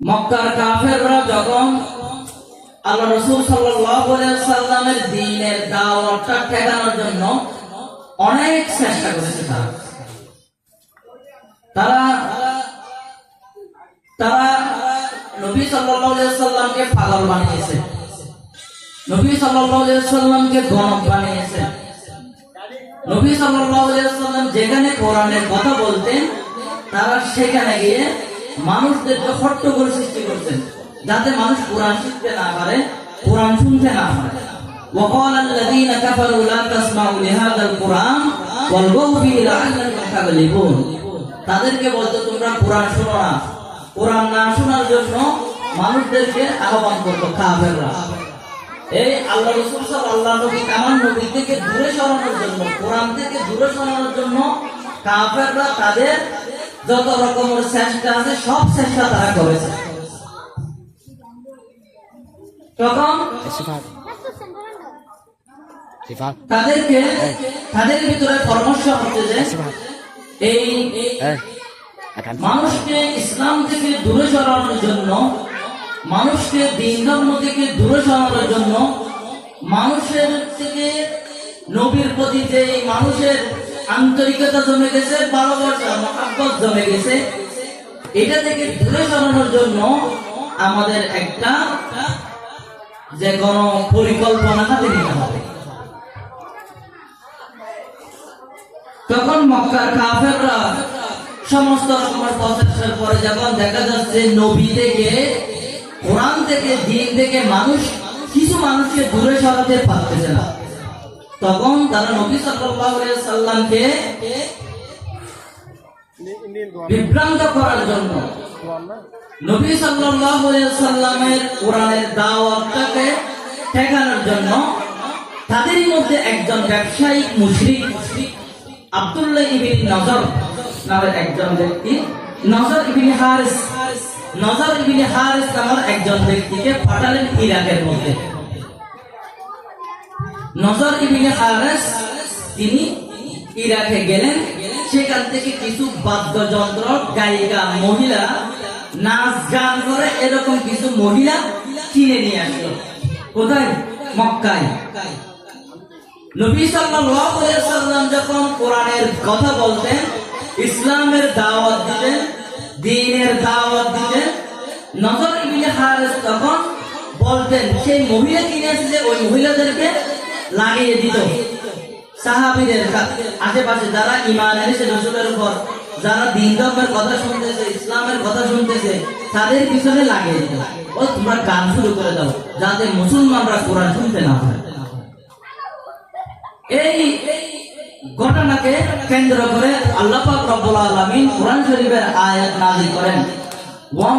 মক্কার কাফেররা যখন আল্লাহ রসুল সাল্লামের দ্বীনের দাওয়াতটা ঠেকানোর জন্য অনেক চেষ্টা করেছে তারা। তারা তারা নবী সাল্লামকে পাগল বানিয়েছে। নবী সাল্লামকে গণক বানিয়েছে। নবী সাল্লাম যেখানে কোরআনের কথা বলতেন, তারা সেখানে গিয়ে মানুষদেরকে হট্টগোল সৃষ্টি করতেন যাতে মানুষ কোরআন শিখতে না পারে কোরআন শুনতে না পারে وقال الذين كفروا لا تسمعوا لهذا القرآن والغوا فيه لعلكم تغلبون তাদেরকে বলতো তোমরা কোরআন শোনো না কোরআন না শোনার জন্য মানুষদেরকে আহ্বান করতো কাফেররা এই আল্লাহ রসুল আল্লাহ নবী আমার নবী থেকে দূরে সরানোর জন্য কোরআন থেকে দূরে সরানোর জন্য কাফেররা তাদের যত রকমের চেষ্টা আছে সব চেষ্টা তারা করেছে। তখন. তাদেরকে তাদের ভিতরে পরামর্শ হচ্ছে যে এই. মানুষকে ইসলাম থেকে দূরে সরানোর জন্য মানুষকে দিন ধর্ম থেকে দূরে সরানোর জন্য মানুষের থেকে নবীর প্রতি যে মানুষের আন্তরিকতা জমে গেছে, ভালোবাসা, মহাব্বত জমে গেছে। এটা থেকে দূরে সরানোর জন্য আমাদের একটা যে কোনো পরিকল্পনা হাতে নিতে হবে। তখন মক্কার কাফেররা সমস্ত রকমের প্রচেষ্টার পরে যখন দেখা যাচ্ছে নবী থেকে, কোরআন থেকে, দিন থেকে মানুষ, কিছু মানুষকে দূরে সরাতে পারতেছে না। তখন তারা নবী সাল্লামকে বিভ্রান্ত করার জন্য নবী সাল্লামের কোরআনের দাওয়াতটাকে ঠেকানোর জন্য তাদেরই মধ্যে একজন ব্যবসায়িক মুশরিক, আব্দুল্লাহ ইবিন নজর নামের একজন ব্যক্তি, নজর ইবিন হারিস, নজর ইবিন হারিস নামের একজন ব্যক্তিকে পাঠালেন ইরাকের মধ্যে। নজর ইবিন হারিস তিনি ইরাকে গেলেন। সেখান থেকে কিছু বাদ্যযন্ত্র, গায়িকা, মহিলা, নাচ গান করে এরকম কিছু মহিলা কিনে নিয়ে আসলো। কোথায়? মক্কায়। নবী সাল্লাল্লাহু আলাইহি সাল্লাম যখন কোরআনের কথা বলতেন, ইসলামের দাওয়াত দিতেন দ্বীনের দাওয়াত দিতেন, নজর ইবনে হারিস তখন বলতেন, সেই মহিলা কিনে এসেছে, ওই মহিলাদেরকে লাগিয়ে দিত। সাহাবীদের আশেপাশে যারা ঈমান এনেছে রসুলের উপর, যারা দিন ধর্মের কথা শুনতেছে, ইসলামের কথা শুনতেছে, তাদের পিছনে লাগিয়ে দিত। ও, তোমরা গান শুরু করে দাও, যাতে মুসলমানরা কোরআন শুনতে না পারে এই ঘটনাকে কেন্দ্র করে আল্লাহ পাক রব্বুল আলামিন কোরআন শরীফের আয়াত নাযিল করেন। ওয়া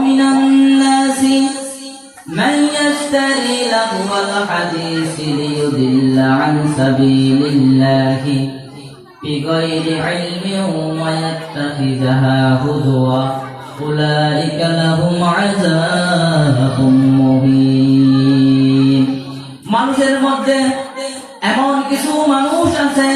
من يشتري لهو الحديث ليضل عن سبيل الله بغير علم ويتخذها هزوا أولئك لهم عذاب مبين মানুষের মধ্যে এমন কিছু মানুষ আছে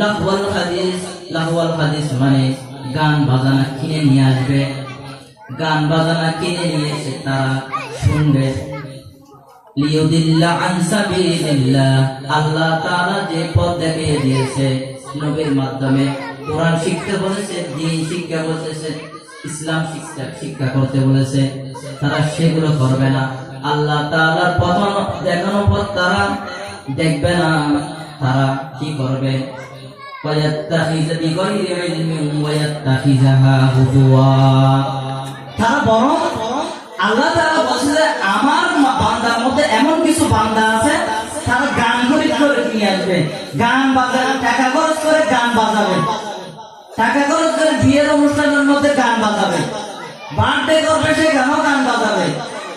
লাহওয়াল হাদিস লাহওয়াল হাদিস মানে গান বাজানা কিনে নিয়ে আসবে। গান বাজানা কিনে নিয়ে এসে তারা শুনবে। আল্লাহ তাআলা যে পথ দেখিয়ে দিয়েছে নবীর মাধ্যমে। কোরআন শিখতে বলেছে, দিন শিক্ষা বলেছে, ইসলাম শিক্ষা শিক্ষা করতে বলেছে। তারা সেগুলো করবে না। আল্লাহ তাআলার পথ দেখানোর পথ তারা দেখবে না তারা কি করবে। টাকা খরচ করে গান বাজাবে। টাকা করে বিয়ের অনুষ্ঠানের মধ্যে গান বাজাবে। বার্থডে করবে, সে গানও গান বাজাবে।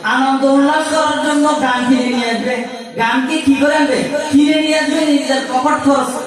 আনন্দ উল্লাস করার জন্য গান কিনে নিয়ে আসবে। গান কি করে আনবে? কিনে নিয়ে আসবে, নিজের পকেট খরচ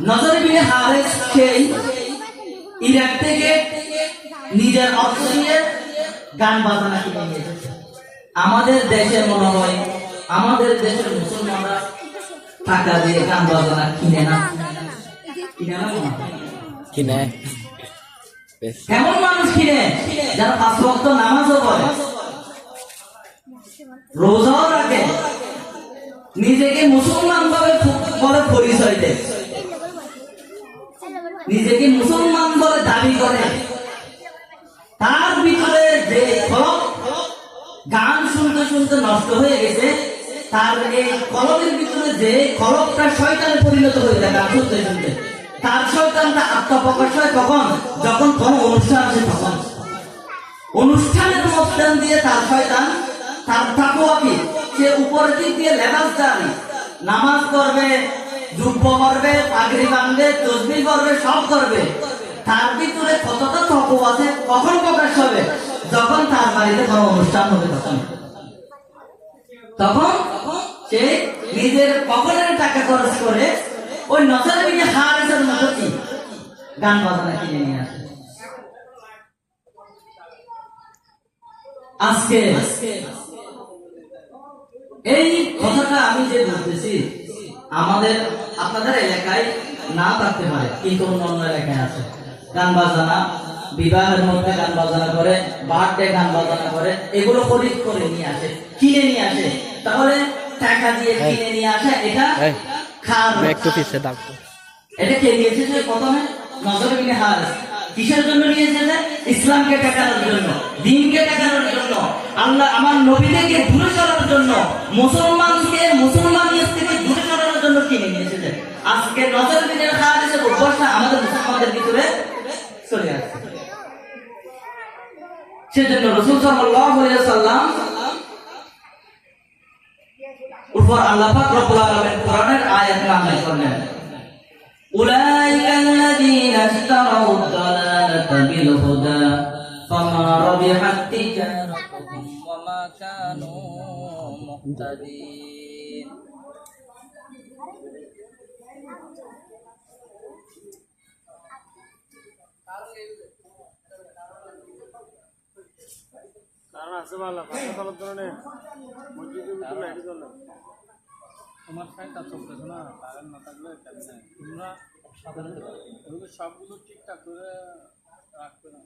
নজর বিনে হারেস সেই ইরাক থেকে নিজের অর্থ দিয়ে গান বাজনা কিনে নিয়ে আমাদের দেশে মনে হয় আমাদের দেশের মুসলমানরা টাকা দিয়ে গান বাজনা কিনে না। কিনে না। কি নেয় বেশ এমন মানুষ কিনে যারা পাঁচ ভক্ত নামাজও পড়ে। রোজাও রাখে। নিজেকে মুসলমান ভাবে বলে পরিচয় দেয়। নিজেকে মুসলমান বলে দাবি করে। তার ভিতরে যে গান শুনতে শুনতে নষ্ট হয়ে গেছে, তার এই কলকের ভিতরে যে কলকটা শয়তানে পরিণত হয়ে যায় গান শুনতে শুনতে। তার শয়তানটা আত্মপ্রকাশ হয় কখন? যখন কোনো অনুষ্ঠান আছে তখন। অনুষ্ঠানের মধ্যে দিয়ে তার শয়তান, তার তাকুয়া কি? সে উপরের দিক দিয়ে লেবাসদারি নামাজ করবে করবে বাঁধবে তসবি করবে, সব করবে। তার ভিতরে কতটা তকু আছে, কখন প্রকাশ হবে? যখন তার বাড়িতে কোনো অনুষ্ঠান হবে তখন। তখন সে নিজের পকেটের টাকা খরচ করে ওই মতো কি? গান বাজনা কিনে নিয়ে আসে। আজকে এই কথাটা আমি যে বলতেছি আমাদের আপনাদের এলাকায় না থাকতে পারে। কিন্তু অন্য অন্য এলাকায় আছে? গান বাজানা বিবাহের মধ্যে গান বাজানা করে বার্থডে গান বাজানা করে এগুলো খরিদ করে নিয়ে আসে কিনে নিয়ে আসে। তাহলে টাকা দিয়ে কিনে নিয়ে আসে এটা এই, একটু পিছিয়ে দাও। এটা কে নিয়েছে যে প্রথমে? নজরে বিনে হার কিসের জন্য নিয়েছে যে ইসলামকে টেকানোর জন্য দিনকে টেকানোর জন্য। আল্লাহ আমার নবীদেরকে দূরে সরানোর জন্য মুসলমানকে মুসলমান জন্য কিনে নিয়ে এসেছেন আজকে নজর বিনের খাওয়া দেশের অভ্যাসটা আমাদের মুসলমানদের ভিতরে চলে আসছে সেজন্য রসুল সাল্লাম উপর আল্লাহ রব্বুল আলামিন কোরআনের আয়াত নাযিল করলেন উলাইকাল্লাযীনা ইশতারাউ দালালাতা বিল হুদা ফামা রাবিহাত তিজারাতুহুম, ওয়া মা কানূ তোমার ফ্যানটা চলতেছে না কারেন্ট না থাকলে তোমরা সাধারণত সবগুলো ঠিকঠাক করে রাখবে না।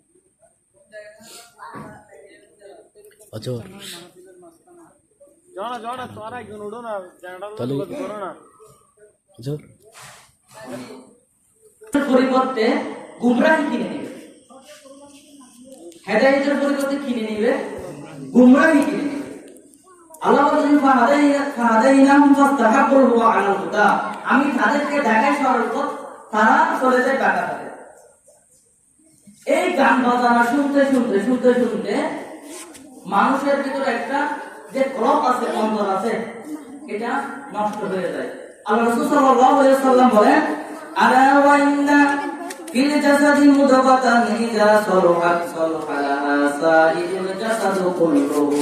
যাও না যাও না তোমার একজন উঠো না তাহলে- জেনারেটর করো না। অজর পরিবর্তে গুমরাহি কিনে নিবে। হেদায়েতের পরিবর্তে কিনে নিবে। গুমরাহি কিনে নিবে আল্লাহ বলেন ফাহাদাইনাহুম ফাস্তাহাব্বুল আলাল হুদা। আমি তাদেরকে দেখাই সরল পথ তারা চলে যায় বাঁকা এই গান বাজানা শুনতে শুনতে শুনতে শুনতে মানুষের ভিতরে একটা যে ক্লব আছে অন্তর আছে, এটা নষ্ট হয়ে যায়। আল্লাহ রাসূল সাল্লাল্লাহু বলেন, আলা জাসাদি মুদাগাতান ইযা সালুহাত সালুহা লাহা সাইরুল জাসাদু কুল্লুহু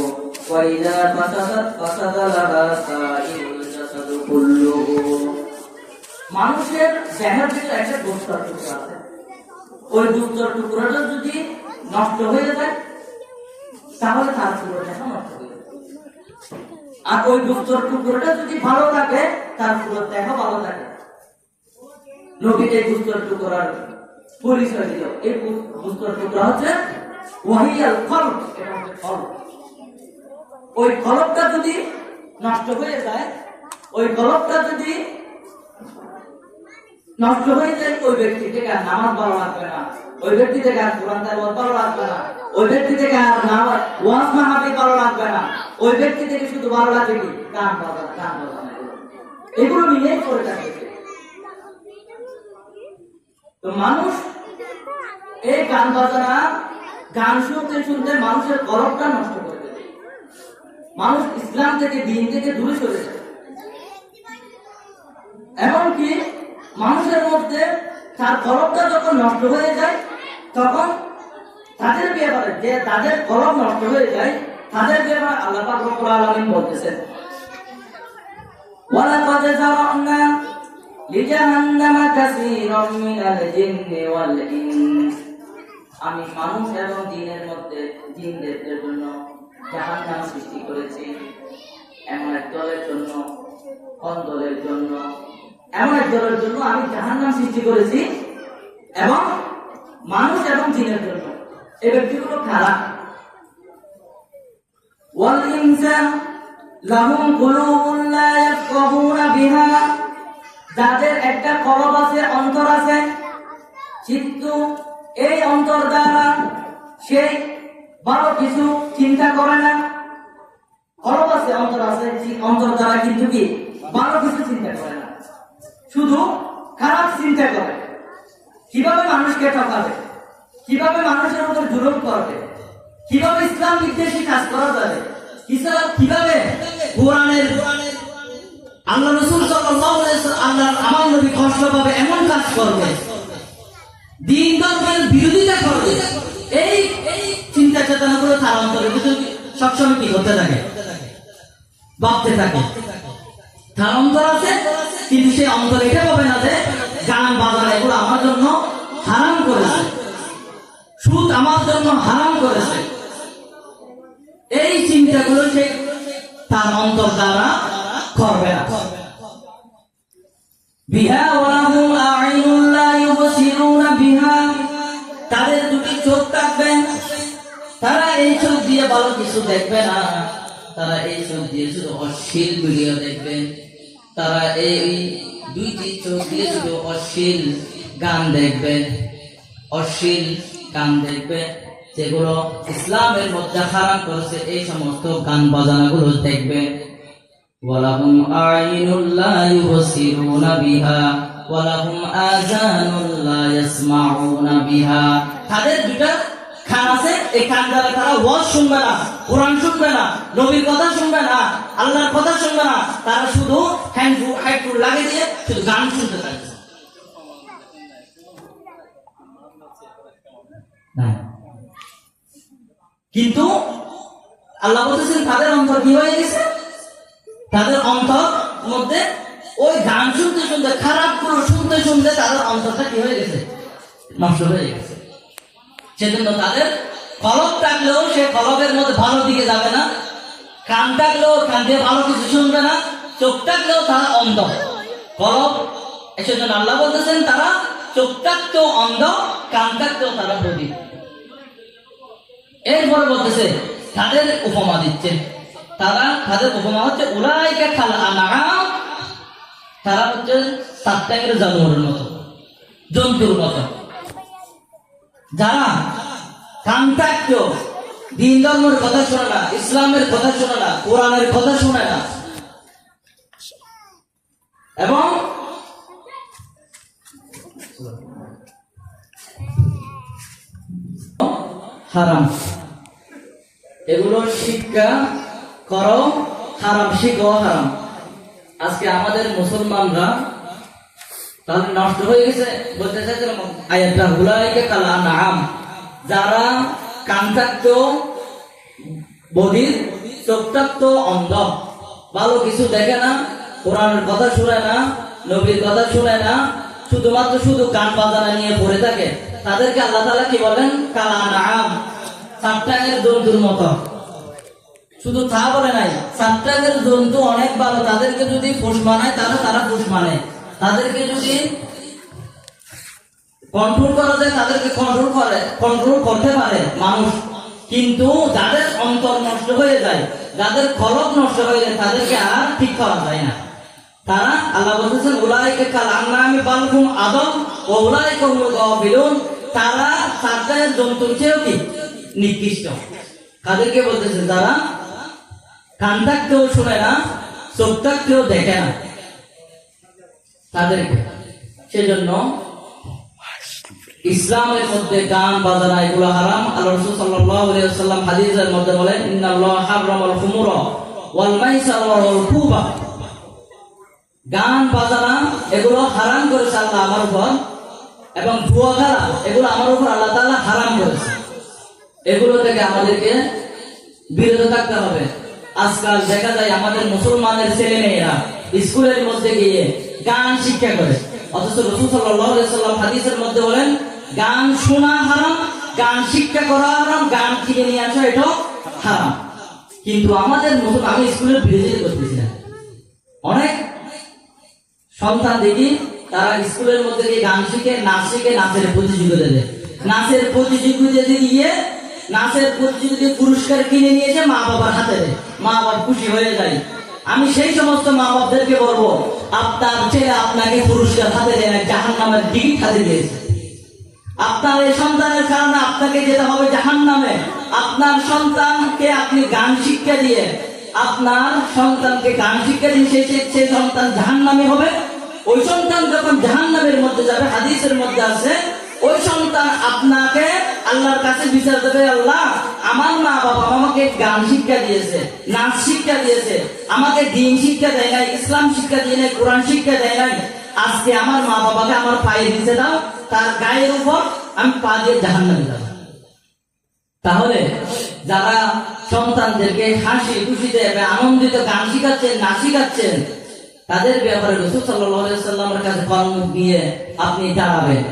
ওয়া ইযা ফাসাদাত ফাসাদা লাহা সাইরুল জাসাদু কুল্লুহু মানুষের দেহের ভিতরে একটা টুকরা আছে। ওই টুকরাটা যদি নষ্ট হয়ে যায়, তাহলে তার পুরো দেহ নষ্ট হয়ে আর ওই দুস্তর টুকরোটা যদি ভালো থাকে, তার পুরো দেহ ভালো থাকে। এই দুস্তর টুকরার পরিচয় দিল এই দুস্তর টুকরা হচ্ছে ওয়াহিয়াল ফল এটা হচ্ছে ওই ফলকটা যদি নষ্ট হয়ে যায়, ওই ফলকটা যদি নষ্ট হয়ে যায়, ওই ব্যক্তি থেকে আর নামাজ ভালো লাগবে না। ওই ব্যক্তি থেকে আর কোরআন তেলাওয়াত ভালো লাগবে না। ওই ব্যক্তি থেকে আর নামাজ ওয়াজ মাহফিল ভালো লাগবে না। ওই ব্যক্তি থেকে শুধু ভালো লাগবে কি? গান বাজানো গান বাজানো। এগুলো নিয়েই করে থাকে। তো মানুষ এই গান বাজনা, গান শুনতে শুনতে মানুষের গরবটা নষ্ট করে দেবে। মানুষ ইসলাম থেকে, দিন থেকে দূরে সরে যাবে এমনকি মানুষের মধ্যে তার গরবটা যখন নষ্ট হয়ে যায়, তখন তাদের ব্যাপারে, যে তাদের গরব নষ্ট হয়ে যায়, তাদের ব্যাপারে আল্লাহ রব্বুল আলামিন বলতেছেন, ওয়ালাকাদ জারা'না আমি মানুষ এবং জিনের মধ্যে জিনদের জন্য জাহান্নাম সৃষ্টি করেছি এমন এক দলের জন্য কোন দলের জন্য এমন এক দলের জন্য আমি জাহান্নাম সৃষ্টি করেছি এবং মানুষ এবং জিনের জন্য এই ব্যক্তিগুলো খারাপ والإنسان لهم قلوب لا يفقهون بها যাদের একটা আছে, অন্তর আছে কিন্তু এই অন্তর দ্বারা সেই বড় কিছু চিন্তা করে না। আছে, অন্তর আছে অন্তর দ্বারা কিন্তু কি? ভালো কিছু চিন্তা করে না। শুধু খারাপ চিন্তা করে। কীভাবে মানুষকে ঠকাবে? কীভাবে মানুষের উপর জুলুম করবে? কীভাবে ইসলাম বিদ্বেষী কাজ করা যাবে? কীভাবে? কোরআনের আল্লাহ রসুল আল্লাহ আমার নবী কষ্ট পাবে এমন কাজ করবে। দিন ধর্মের বিরোধিতা করবে। এই চিন্তা চেতনা গুলো তার অন্তরে সবসময় কি করতে থাকে? ভাবতে থাকে। তার অন্তর আছে, কিন্তু সে অন্তর এটা পাবে না যে গান বাজার এগুলো আমার জন্য হারাম করেছে। সুদ আমার জন্য হারাম করেছে। এই চিন্তাগুলো সে তার অন্তর দ্বারা করবে না। বিহা ওয়ালাহুম ইউবসিরুনা বিহা। তাদের দুটি চোখ থাকবে। তারা এই চোখ দিয়ে ভালো কিছু দেখবে না। তারা এই চোখ দিয়ে শুধু অশ্লীল ভিডিও দেখবে। তারা এই দুইটি চোখ দিয়ে শুধু অশ্লীল গান দেখবে। অশ্লীল গান দেখবে। যেগুলো ইসলামের মধ্যে হারাম করেছে, এই সমস্ত গান বাজানাগুলো দেখবে। ولهم أعين لا يبصرون بها ولهم آذان لا يسمعون بها তাদের দুটা কান আছে এই কান দ্বারা তারা ওয়াজ শুনবে না কোরআন শুনবে না নবীর কথা শুনবে না আল্লাহর কথা শুনবে না তারা শুধু হ্যান্ড হেডফোন লাগিয়ে দিয়ে শুধু গান শুনতে থাকবে না। কিন্তু আল্লাহ বলতেছেন তাদের অন্তর কি হয়ে গেছে তাদের অন্তর মধ্যে ওই গান শুনতে শুনতে, খারাপগুলো শুনতে শুনতে তাদের অন্তরটা কি হয়ে গেছে? নষ্ট হয়ে গেছে। সেজন্য তাদের কলব থাকলেও সে কলবের মধ্যে ভালো দিকে যাবে না, কান থাকলেও কান দিয়ে ভালো কিছু শুনবে না, চোখ থাকলেও তারা অন্ধ। কলব সেজন্য আল্লাহ বলতেছেন, তারা চোখ থাকতেও অন্ধ, কান থাকতেও তারা বধির এরপরে বলতেছে, তাদের উপমা দিচ্ছে তারা তাদের উপমা হচ্ছে উলাইকা খাল আনাম তারা হচ্ছে সাতটাঙ্গের জানোয়ারের মতো, জন্তুর মতো। যারা কান থাকতো দিন ধর্মের কথা শোনে না, ইসলামের কথা শোনে না, কোরআনের কথা শোনে না। এবং হারাম। এগুলো শিক্ষা করো, হারাম শিখো, হারাম। আজকে আমাদের মুসলমানরা তাহলে নষ্ট হয়ে গেছে, বলতে চাইছিলাম আয়াতটা কালা নাম যারা কান থাকতো বধির চোখ থাকতো অন্ধ। ভালো কিছু দেখে না, কোরআনের কথা শুনে না, নবীর কথা শুনে না, শুধুমাত্র শুধু গান বাজানা নিয়ে পড়ে থাকে। তাদেরকে আল্লাহ তাআলা কি বলেন? কালা নাম সাতটাঙ্গের জন্তুর মতো। শুধু তা বলে নাই সাতটাঙ্গের জন্তু অনেক ভালো, তাদেরকে যদি পোষ মানায়, তাহলে তারা পোষ মানে। তাদেরকে যদি কন্ট্রোল করা যায়, তাদেরকে কন্ট্রোল করে কন্ট্রোল করতে পারে মানুষ। কিন্তু যাদের অন্তর নষ্ট হয়ে যায়, যাদের কলব নষ্ট হয়ে যায়, তাদেরকে আর ঠিক করা যায় না। তারা আল্লাহ বলতেছেন, উলাইকে কাল আন্নামি বালহুম আদম ও হুমুল গাফিলুন। তারা সাতটায় জন্তুর চেয়েও কি? নিকৃষ্ট। কাদেরকে বলতেছে যারা কান থাকতেও শুনে না চোখ থাকতেও দেখে না। তাদেরকে। সেজন্য ইসলামের মধ্যে গান, বাজানা, এগুলো হারাম। আল্লাহ রাসূল ওয়াসাল্লাম হাদিসের মধ্যে বলেন গান, বাজানা, এগুলো হারাম করেছে আল্লাহ আমার উপর এবং জুয়া খেলা এগুলো আমার উপর আল্লাহ তাআলা হারাম করেছে। এগুলো থেকে আমাদেরকে বিরত থাকতে হবে। আজকাল দেখা যায় আমাদের মুসলমানের ছেলে মেয়েরা স্কুলের মধ্যে গিয়ে গান শিক্ষা করে। অথচ রসুল সাল্লাম হাদিসের মধ্যে বলেন, গান শোনা হারাম, গান শিক্ষা করা হারাম, গান কিনে নিয়ে আসা এটাও হারাম। কিন্তু আমাদের নতুন আমি স্কুলের বিরোধিতা করতেছি না। অনেক সন্তান দেখি, তারা স্কুলের মধ্যে গিয়ে গান শিখে, নাচ শিখে, নাচের প্রতিযোগিতা দেয়। নাচের প্রতিযোগিতাতে গিয়ে নাচের প্রতিযোগিতায় পুরস্কার কিনে নিয়েছে মা বাবার হাতে দেয়। মা বাবা খুশি হয়ে যায়। আমি সেই সমস্ত মা বাবাদেরকে বলব, আপনার ছেলে আপনাকে পুরস্কার হাতে দেয় জাহান নামের টিকিট হাতে দিয়েছে আপনার এই সন্তানের কারণে আপনাকে যেতে হবে জাহান নামে আপনার সন্তানকে আপনি গান শিক্ষা দিয়ে, আপনার সন্তানকে গান শিক্ষা দিয়ে সেই- সেই সন্তান জাহান নামে হবে। ওই সন্তান যখন জাহান নামের মধ্যে যাবে, হাদিসের মধ্যে আছে ওই সন্তান আপনাকে আল্লাহর কাছে বিচার দেবে, আল্লাহ, আমার মা বাবা আমাকে গান শিক্ষা দিয়েছে, নাচ শিক্ষা দিয়েছে, আমাকে দিন শিক্ষা দেয় নাই, ইসলাম শিক্ষা দিয়ে নাই, কোরআন শিক্ষা দেয় নাই। আজকে আমার মা বাবাকে আমার পায়ে দিতে দাও, তার গায়ের উপর আমি পা দিয়ে জাহান নামে যাব। তাহলে যারা সন্তানদেরকে হাসি খুশিতে আনন্দিত গান শিখাচ্ছেন, নাচ শিখাচ্ছেন, তাদের ব্যাপারে রসুল সাল্লাহ সাল্লামের কাছে কর্মুখ নিয়ে আপনি দাঁড়াবেন।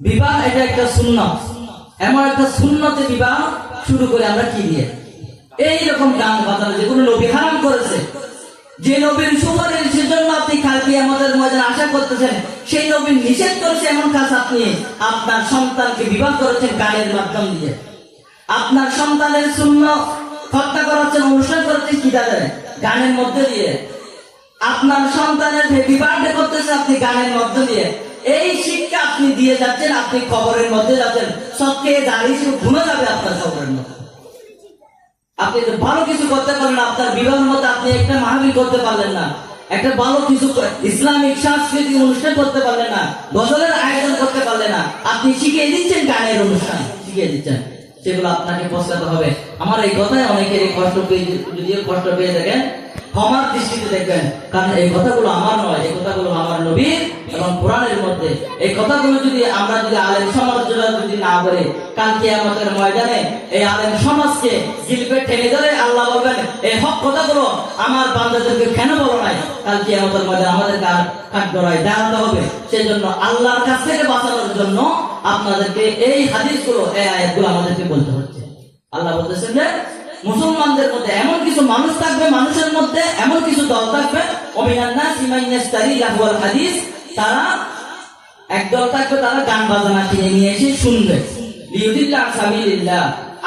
বিবাহ এটা একটা সুন্নত। এমন একটা সুন্নতে বিবাহ শুরু করে আমরা কি দিয়ে? এইরকম গান বাজানো যেগুলো নবী হারাম করেছে। যে নবীর সুপারিশ সেজন্য আপনি কালকে আমাদের আশা করতেছেন, সেই নিষেধ করেছে এমন কাজ আপনি আপনার সন্তানকে বিবাহ করেছেন গানের মাধ্যম দিয়ে। আপনার সন্তানের শূন্য হত্যা করাচ্ছেন অনুষ্ঠান কি গানের মধ্যে দিয়ে। আপনার সন্তানের বার্থডে করতেছে আপনি গানের মধ্য দিয়ে। এই শিক্ষা আপনি দিয়ে যাচ্ছেন, আপনি খবরের মধ্যে যাচ্ছেন। সবকে দাঁড়িয়ে ঘুমে যাবে আপনার খবরের মধ্যে। আপনি ভালো কিছু করতে পারলেন না, আপনার বিবাহের মধ্যে আপনি একটা মাহবিল করতে পারলেন না। একটা ভালো কিছু ইসলামিক, সাংস্কৃতিক অনুষ্ঠান করতে পারলেন না, গজলের আয়োজন করতে পারলেন না। আপনি শিখিয়ে দিচ্ছেন গানের অনুষ্ঠান, শিখিয়ে দিচ্ছেন। সেগুলো আপনাকে পৌঁছাতে হবে। আমার এই কথায় অনেকের কষ্ট পেয়ে যদিও কষ্ট পেয়ে থাকেন ক্ষমার দৃষ্টিতে দেখবেন, কারণ এই কথাগুলো আমার নয়, এই কথাগুলো আমার নবীর এবং কোরআনের মধ্যে। এই কথাগুলো যদি আমরা যদি আলেম সমালোচনা যদি না করে কালকে আমাদের ময়দানে এই আলেম সমাজকে জিলপে টেনে ধরে আল্লাহ বলবেন এই হক কথাগুলো আমার বান্দাদেরকে কেন বলো নাই? কালকে আমাদের ময়দানে আমাদের কাঠ কাঠ গড়ায় দাঁড়াতে হবে। সেই জন্য আল্লাহর কাছ থেকে বাঁচানোর জন্য আপনাদেরকে এই হাদিসগুলো, এই আয়াতগুলো আমাদেরকে বলতে হচ্ছে। আল্লাহ বলতেছেন যে মুসলমানদের মধ্যে এমন কিছু মানুষ থাকবে, মানুষের মধ্যে এমন কিছু দল থাকবে অমিনান্না সিমাইয়াস্তারি লাহুয়াল হাদিস, তারা একদল থাকবে, তারা গান বাজনা কিনে নিয়ে এসে শুনবে।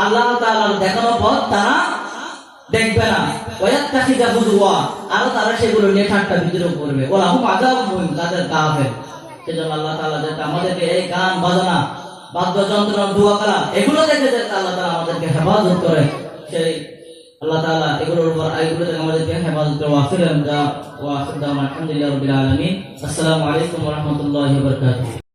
আল্লাহ তাআলার দেখানো পথ তারা দেখবে না। আর তারা সেগুলো নিয়ে ঠাট্টা বিদ্রোহ করবে। ওলা হুম আযাব মুহিম, তাদের কাফের সেজন্য আল্লাহ তাআলা যাতে আমাদেরকে এই গান বাজনা, বাদ্যযন্ত্র দোয়া করা এগুলো দেখে যাতে আল্লাহ তাআলা আমাদেরকে হেফাজত করে। সেই আল্লাহ তাআলা এগুলোর উপর এগুলো থেকে আমাদেরকে হেফাজত করে ওয়াফির ওয়া আখির দাওয়ানা আলহামদুলিল্লাহি রাব্বিল আলামিন। আসসালামু আলাইকুম রহমতুল্লাহ বারাকাতুহু।